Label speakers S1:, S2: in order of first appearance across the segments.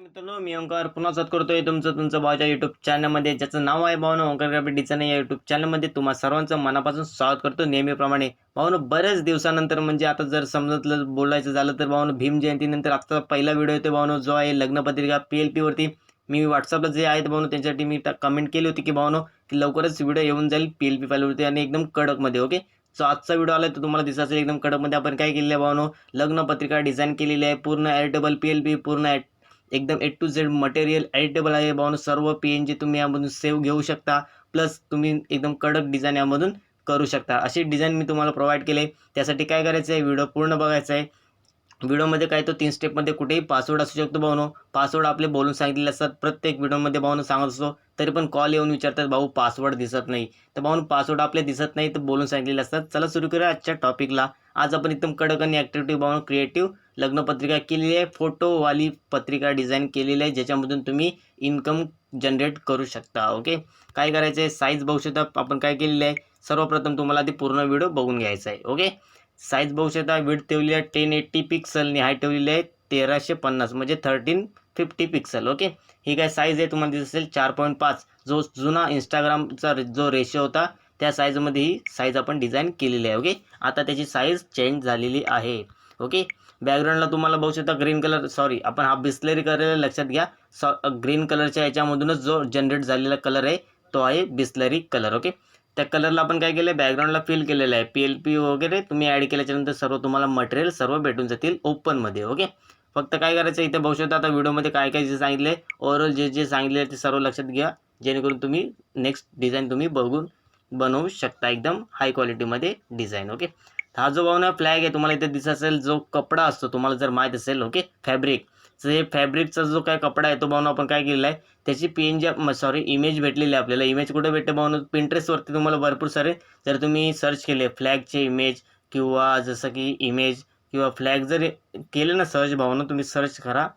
S1: मित्रांनो मी ओंकार पुन्हा स्वागत करतोय तुमचं तुमचं भावच्या युट्यूब चॅनलमध्ये ज्याचं नाव आहे भावना ओंकार ग्राफिक डिझाईन या युट्यूब चॅनलमध्ये तुम्हा सर्वांचं मनापासून स्वागत करतो नेहमीप्रमाणे. भावनो बऱ्याच दिवसानंतर म्हणजे आता जर समजतलं बोलायचं झालं तर भावनो भीम जयंतीनंतर आता पहिला व्हिडिओ येतो भावनो जो आहे लग्नपत्रिका पी एल पीवरती मी व्हॉट्सअपला जे आहेत भावनो त्यांच्यासाठी मी कमेंट केली होती की भावनो की लवकरच व्हिडिओ येऊन जाईल पी एल पी फाईलवरती आणि एकदम कडकमध्ये ओके सो आजचा व्हिडिओ आला तर तुम्हाला दिसायचं एकदम कडकमध्ये. आपण काय केलेलं आहे भावनो लग्नपत्रिका डिझाईन केलेली आहे. पूर्ण एडिटेबल पी एल पी पूर्ण एकदम A to Z material editable आहे भावनो सर्व पी एन जी तुम्ही यामधून सेव्ह घेऊ शकता. प्लस तुम्ही एकदम कडक डिझाईन यामधून करू शकता. अशी डिझाईन मी तुम्हाला प्रोव्हाइड केले त्यासाठी काय करायचं आहे व्हिडिओ पूर्ण बघायचा आहे व्हिडिओमध्ये काय तो तीन स्टेपमध्ये कुठेही पासवर्ड असू शकतो भावनो पासवर्ड आपले बोलून सांगितलेले असतात. प्रत्येक व्हिडिओमध्ये भावनो सांगत असतो तरी पण कॉल येऊन विचारतात भाऊ पासवर्ड दिसत नाही. तर भाऊन पासवर्ड आपले दिसत नाही तर बोलून सांगितलेले असतात. चला सुरू करूया आजच्या टॉपिकला आज आपण एकदम कडक आणि ॲक्टिव्हिटी भावनो क्रिएटिव्ह लग्नपत्रिका केलेली आहे. फोटोवाली पत्रिका डिझाईन केलेली आहे ज्याच्यामधून तुम्ही इन्कम जनरेट करू शकता ओके काय करायचं आहे साईज बघू शकता. आपण काय केलेलं आहे? सर्वप्रथम तुम्हाला ती पूर्ण व्हिडिओ बघून घ्यायचा आहे ओके साईज बघू शकता विड ठेवली आहे टेन एट्टी पिक्सलनी हाईट ठेवलेली आहे तेराशे पन्नास म्हणजे थर्टीन फिफ्टी पिक्सल ओके ही काय साईज आहे तुम्हाला दिसत असेल चार पॉईंट पाच. जो जुना इंस्टाग्रामचा जो रेशो होता त्या साईजमध्ये ही साईज आपण डिझाईन केलेली आहे ओके आता त्याची साईज चेंज झालेली आहे ओके बॅकग्राऊंडला तुम्हाला बघू शकता ग्रीन कलर सॉरी आपण हा बिस्लरी कलर लक्षात घ्या. सॉ ग्रीन कलरच्या याच्यामधूनच जो जनरेट झालेला कलर आहे तो आहे बिस्लरी कलर ओके त्या कलरला आपण काय केलं आहे बॅकग्राऊंडला फिल केलेलं आहे. पी एल पी वगैरे तुम्ही ॲड केल्याच्यानंतर सर्व तुम्हाला मटेरियल सर्व भेटून जातील ओपनमध्ये ओके फक्त काय करायचं इथे बघू शकता आता व्हिडिओमध्ये काय काय जे सांगितले ओवरऑल जे जे सांगितले ते सर्व लक्षात घ्या जेणेकरून तुम्ही नेक्स्ट डिझाईन तुम्ही बघून बनवू शकता एकदम हाय क्वालिटीमध्ये डिझाईन ओके हा जो भावना फ्लॅग आहे तुम्हाला इथे दिसत असेल जो कपडा असतो तुम्हाला जर माहीत असेल ओके फॅब्रिक तर हे फॅब्रिकचा जो काय कपडा आहे तो भावना आपण काय केलेला आहे त्याची P N G sorry image भेटलेली आहे आपल्याला. इमेज कुठे भेटते भावना पिंटरेस्टवरती तुम्हाला भरपूर सारे जर तुम्ही सर्च केले फ्लॅगचे इमेज किंवा जसं की इमेज किंवा फ्लॅग जर केले ना सर्च भावना तुम्ही सर्च करा.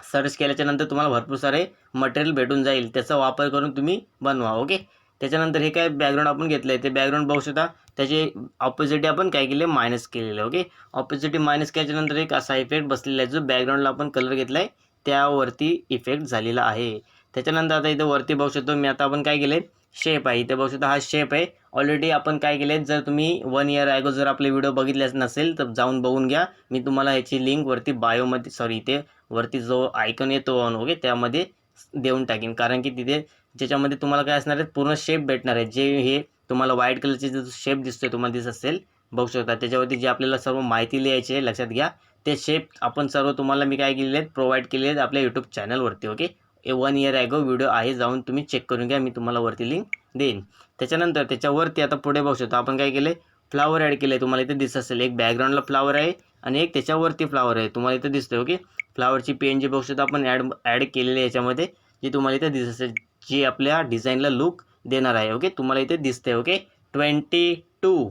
S1: सर्च केल्याच्यानंतर तुम्हाला भरपूर सारे मटेरियल भेटून जाईल. त्याचा वापर करून तुम्ही बनवा ओके त्याच्यानंतर हे काय बॅकग्राऊंड आपण घेतलं आहे ते बॅकग्राऊंड बघू शकता. त्याचे ऑपोजिटी आपण काय केले? मायनस केलेलं आहे ओके ऑपोजिटी मायनस केल्याच्यानंतर एक असा इफेक्ट बसलेला आहे जो बॅकग्राऊंडला आपण कलर घेतला आहे त्यावरती इफेक्ट झालेला आहे. त्याच्यानंतर आता इथं वरती बघू शकतो मी आता आपण काय केले? शेप आहे. इथे बघू शकता हा शेप आहे. ऑलरेडी आपण काय केले? जर तुम्ही वन इयर ॲगो जर आपले व्हिडिओ बघितलेच नसेल तर जाऊन बघून घ्या. मी तुम्हाला ह्याची लिंक वरती बायोमध्ये सॉरी इथे वरती जो आयकन येतो ऑन ओके त्यामध्ये देऊन टाकेन. कारण की तिथे ज्याच्यामध्ये तुम्हाला काय असणार आहे? पूर्ण शेप भेटणार आहे. जे हे तुम्हाला व्हाईट कलरचे जो शेप दिसतोय तुम्हाला दिसत असेल बघू शकता. त्याच्यावरती जे आपल्याला सर्व माहिती लिहायची आहे लक्षात घ्या. ते शेप आपण सर्व तुम्हाला मी काय केलेले आहेत प्रोव्हाइड केले आहेत आपल्या यूट्यूब चॅनलवरती okay a one year ago video आहे जाऊन तुम्ही चेक करून घ्या मी तुम्हाला वरती लिंक देईन. त्याच्यानंतर त्याच्यावरती आता पुढे बघू शकतो आपण काय केले फ्लावर ॲड केले तुम्हाला इथे दिसत असेल. एक बॅकग्राऊंडला फ्लावर आहे आणि एक त्याच्यावरती फ्लावर आहे. तुम्हाला इथे दिसतोय ओके फ्लावरची पेन जी बघू शकतो आपण ॲड ॲड केलेली आहे याच्यामध्ये जी तुम्हाला इथे दिसत असेल जी आपल्या डिझाईनला लुक देणार आहे ओके तुम्हाला इथे दिसते ओके ट्वेंटी टू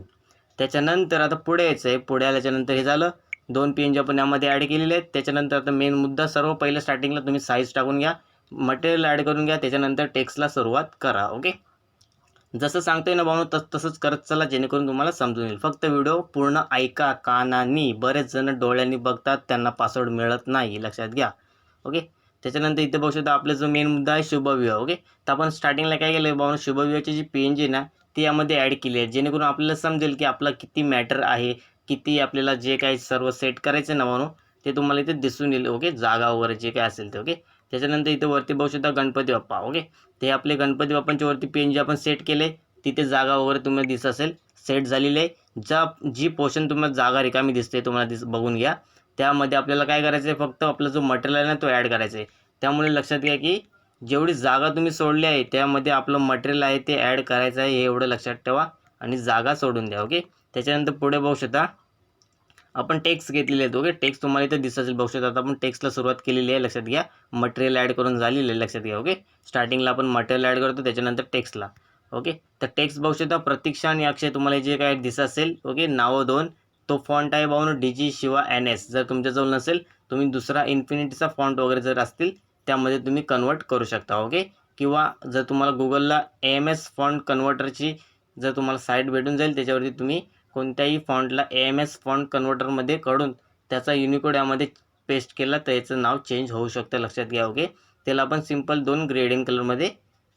S1: त्याच्यानंतर आता पुढे यायचं आहे पुढे आल्याच्यानंतर हे झालं. दोन पी एन जी आपण यामध्ये ॲड केलेले आहेत. त्याच्यानंतर आता मेन मुद्दा सर्व पहिलं स्टार्टिंगला तुम्ही साईज टाकून घ्या. मटेरियल ॲड करून घ्या. त्याच्यानंतर टेक्स्टला सुरुवात करा ओके जसं सांगतोय ना भाऊ तस तसंच करत चला जेणेकरून तुम्हाला समजून येईल. फक्त व्हिडिओ पूर्ण ऐका कानानी. बरेच जण डोळ्यांनी बघतात त्यांना पासवर्ड मिळत नाही लक्षात घ्या ओके त्याच्यानंतर इथं बघू शकता आपला जो मेन मुद्दा आहे शुभविवाह ओके तर आपण स्टार्टिंगला काय केलं भाऊ? शुभविवाहाची जी पी एन जी ना ती यामध्ये ॲड केली आहे. जेणेकरून आपल्याला समजेल की आपला किती मॅटर आहे किती आपल्याला जे काही सर्व सेट करायचं ना म्हणून ते तुम्हाला इथे दिसून येईल ओके जागा वगैरे जे काय असेल ते ओके त्याच्यानंतर इथे वरती बघू शकता गणपती बाप्पा ओके ते आपले गणपती बाप्पांच्या वरती पेन जे आपण सेट केले तिथे जागा वगैरे तुम्हाला दिसत असेल. सेट झालेली आहे. ज्या जी पोर्शन तुम्हाला जागा रिकामी दिसते तुम्हाला दिस बघून घ्या. त्यामध्ये आपल्याला काय करायचं आहे फक्त आपला जो मटेरियल आहे ना तो ॲड करायचा आहे त्यामुळे लक्षात घ्या की जेवढी जागा तुम्ही सोडली आहे त्यामध्ये आपलं मटेरियल आहे ते ॲड करायचं आहे हे एवढं लक्षात ठेवा आणि जागा सोडून द्या ओके त्याच्यानंतर पुढे बघू शकता आपण टेक्स्ट घेतलेले आहेत ओके टेक्स्ट तुम्हाला इथे दिसत असेल बघू शकता आपण टेक्स्टला सुरुवात केलेली आहे लक्षात घ्या. मटेरियल ॲड करून झालेली आहे लक्षात घ्या ओके स्टार्टिंगला आपण मटेरियल ॲड करतो त्याच्यानंतर टेक्स्टला ओके तर टेक्स्ट बघू शकता प्रतीक्षा आणि अक्षय तुम्हाला जे काय दिसत असेल ओके नावं दोन तो फॉन्ट आहे भाऊन D G Shiva N S जर तुमच्याजवळ नसेल तुम्ही दुसरा इन्फिनिटीचा फॉन्ट वगैरे जर असतील त्यामध्ये तुम्ही कन्वर्ट करू शकता ओके किंवा जर तुम्हाला गुगलला ए एम एस फॉन्ट कन्वर्टरची जर तुम्हाला साईट भेटून जाईल त्याच्यावरती तुम्ही कोणत्याही फॉन्टला ए एम एस फॉन्ट कन्वर्टरमध्ये कडून त्याचा युनिकोड यामध्ये पेस्ट केला तर याचं नाव चेंज होऊ शकतं लक्षात घ्या ओके त्याला आपण सिंपल दोन ग्रेडिंग कलरमध्ये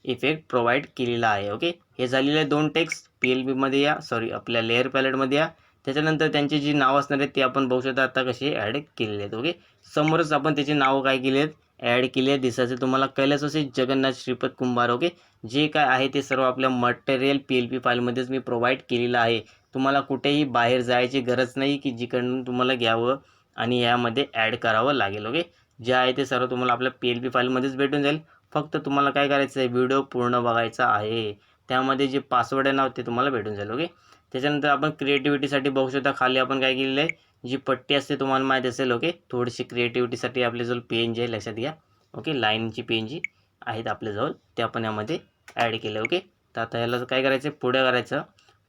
S1: इफेक्ट प्रोव्हाइड केलेला आहे ओके हे झालेले दोन टेक्स्ट पी एल बीमध्ये या सॉरी आपल्या लेअर पॅलेटमध्ये या. त्याच्यानंतर त्यांची जी नावं असणार आहेत ते आपण बघू शकता आता कसे ॲड केलेले आहेत ओके समोरच आपण त्याची नावं काय केली आहेत? ॲड केली आहेत दिसायचे तुम्हाला कैलास असे जगन्नाथ श्रीपद कुंभार ओके जे काय आहे ते सर्व आपल्या मटेरियल पी एल पी फाईलमध्येच मी प्रोव्हाइड केलेलं आहे. तुम्हाला कुठेही बाहेर जायची गरज नाही की जिकडून तुम्हाला घ्यावं आणि यामध्ये ॲड करावं लागेल ओके जे आहे ते सर्व तुम्हाला आपल्या पी एल पी फाईलमध्येच भेटून जाईल. फक्त तुम्हाला काय करायचं आहे व्हिडिओ पूर्ण बघायचा आहे. त्यामध्ये जे पासवर्ड आहे नाव ते तुम्हाला भेटून जाईल ओके त्याच्यानंतर आपण क्रिएटिव्हिटीसाठी बघू शकता खाली आपण काय केलेलं आहे? जी पट्टी असते तुम्हाला माहीत असेल ओके थोडीशी क्रिएटिव्हिटीसाठी आपल्याजवळ पेन जी आहे लक्षात घ्या. ओके लाईनची पेन जी आहेत आपल्याजवळ ते आपण यामध्ये ॲड केले ओके तर आता याला काय करायचं आहे? पुढे करायचं.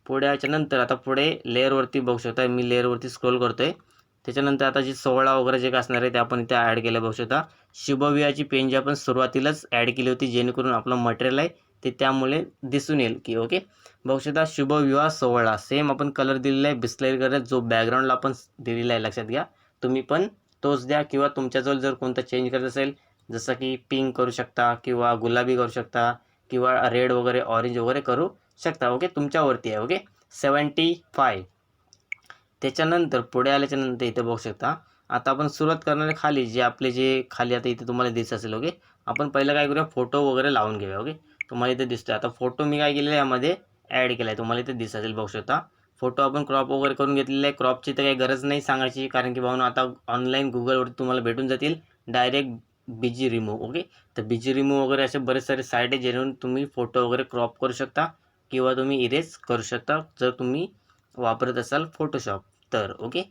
S1: पुढ्याच्या नंतर आता पुढे लेअरवरती बघू शकता मी लेअरवरती स्क्रोल करतो आहे त्याच्यानंतर आता जी सोहळा वगैरे जे काय असणार आहे ते आपण इथे ॲड केलं बघू शकता. शुभवियाची पेन जी आपण सुरुवातीलाच ॲड केली होती जेणेकरून आपलं मटेरियल आहे ते त्यामुळे दिसून येईल की ओके बघू शकता शुभविवाह सोहळा. सेम आपण कलर दिलेला आहे बिस्लरी कलर जो बॅकग्राऊंडला आपण दिलेला आहे लक्षात घ्या. तुम्ही पण तोच द्या किंवा तुमच्याजवळ जर कोणता चेंज करत असेल जसं की पिंक करू शकता किंवा गुलाबी करू शकता किंवा रेड वगैरे ऑरेंज वगैरे करू शकता ओके तुमच्यावरती आहे ओके सेवन्टी फाय त्याच्यानंतर पुढे आल्याच्यानंतर इथे बघू शकता. आता आपण सुरुवात करणारे खाली जे आपले जे खाली आता इथे तुम्हाला दिसत असेल ओके आपण पहिलं काय करूया? फोटो वगैरे लावून घेऊया ओके तुम्हाला इथे दिसतोय. आता फोटो मी काय केलेला आहे यामध्ये? ॲड केला आहे तुम्हाला इथे दिसत असेल बघू शकता. फोटो आपण क्रॉप वगैरे करून घेतलेला आहे. क्रॉपची तर काही गरज नाही सांगायची कारण की भाऊन आता ऑनलाईन गुगलवरती तुम्हाला भेटून जातील. डायरेक्ट बीजी रिमूव्ह ओके तर बीजी रिमूव्ह वगैरे असे बरेच सारे साईट आहे जेणेकरून तुम्ही फोटो वगैरे क्रॉप करू शकता किंवा तुम्ही इरेज करू शकता जर तुम्ही वापरत असाल फोटोशॉप तर ओके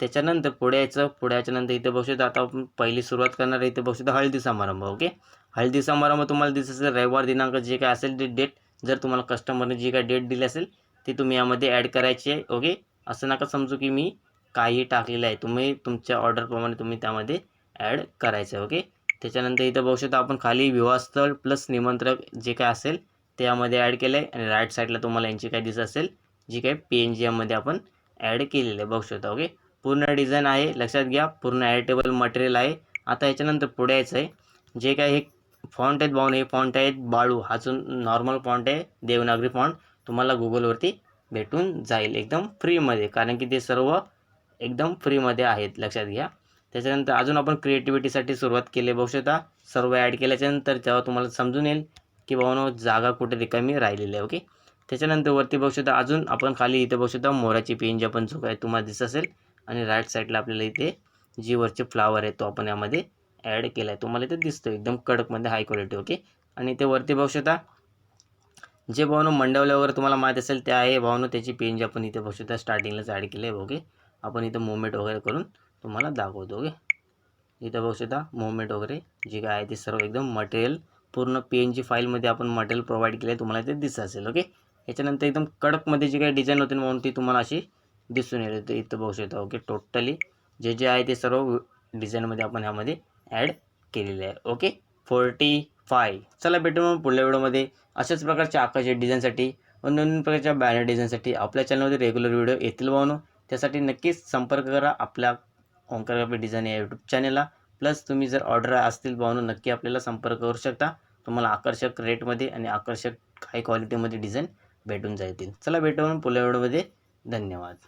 S1: त्याच्यानंतर पुढे यायचं. पुढे याच्यानंतर इथे बघू शकता आता आपण पहिली सुरुवात करणार आहे. इथे बघू शकता हळदी समारंभ ओके हळदी समारंभ तुम्हाला दिसत असेल रविवार दिनांक जे काय असेल ते डेट जर तुम्हाला कस्टमरने जी काय डेट दिली असेल ती तुम्ही यामध्ये ॲड करायची आहे ओके असं नका समजू की मी काही टाकलेलं आहे. तुम्ही तुमच्या ऑर्डरप्रमाणे तुम्ही त्यामध्ये ॲड करायचं आहे ओके त्याच्यानंतर इथं बघू शकता आपण खाली विवाहस्थळ प्लस निमंत्रक जे काय असेल ते यामध्ये ॲड केलं आहे आणि राईट साईडला तुम्हाला यांची काय दिसत असेल जी काय पी एन जी यामध्ये आपण ॲड केलेलं आहे बघू शकता ओके पूर्ण डिझाईन आहे लक्षात घ्या पूर्ण ॲडिटेबल मटेरियल आहे. आता याच्यानंतर पुढे यायचं आहे जे काय हे फॉन्ट आहेत भाऊन हे फॉन्ट आहेत बाळू हा जो नॉर्मल फॉन्ट आहे देवनागरी फॉन्ट तुम्हाला गुगलवरती भेटून जाईल एकदम फ्रीमध्ये कारण की ते सर्व एकदम फ्रीमध्ये आहेत लक्षात घ्या. त्याच्यानंतर अजून आपण क्रिएटिव्हिटीसाठी सुरुवात केली. बघू शकता सर्व ॲड केल्याच्यानंतर तेव्हा तुम्हाला समजून येईल की बाबा जागा कुठे रिकामी राहिलेली आहे ओके त्याच्यानंतर वरती बघू शकता अजून आपण खाली इथे बघू शकता मोराची पेन जी आपण जो काय तुम्हाला दिसत असेल. आणि राईट साईडला आपल्याला इथे जी वरचे फ्लावर आहे तो आपण यामध्ये ॲड केला आहे तुम्हाला इथे दिसतो एकदम कडकमध्ये हाय क्वालिटी ओके आणि ते वरती बघू शकता. जे भावनो मंडवल्या वगैरे तुम्हाला माहीत असेल ते आहे भावनो. त्याची पेन जी आपण इथे बघू शकता. स्टार्टिंगलाच ॲड केलं आहे ओके आपण इथं मुवमेंट वगैरे करून तुम्हाला दाखवतो ओके इथं बघू शकता मुवमेंट वगैरे जे काय आहे ते सर्व एकदम मटेरियल पूर्ण पी एन जी फाईलमध्ये आपण मटेरियल प्रोव्हाइड केलं आहे तुम्हाला ते दिसत असेल ओके याच्यानंतर एकदम कडकमध्ये जी काही डिझाईन होती म्हणून ती तुम्हाला अशी दिसून येईल. इथं बघू शकता ओके टोटली जे जे आहे ते सर्व डिझाईनमध्ये आपण ह्यामध्ये ॲड केलेले आहे. ओके फोर्टी फाय चला भेटू मग पुढल्या व्हिडिओमध्ये. अशाच प्रकारच्या आकाशाच्या डिझाईनसाठी व नवीन प्रकारच्या बॅनर डिझाईनसाठी आपल्या चॅनलमध्ये रेग्युलर व्हिडिओ येतील भावनो. त्यासाठी नक्कीच संपर्क करा आपल्या ओंकार डिझाईन या यूट्यूब चॅनलला प्लस तुम्ही जर ऑर्डर असतील भावनो नक्की आपल्याला संपर्क करू शकता. तुम्हाला आकर्षक रेटमध्ये आणि आकर्षक हाय क्वालिटीमध्ये डिझाईन भेटून जातील. चला भेटू पुढल्या व्हिडिओमध्ये. धन्यवाद.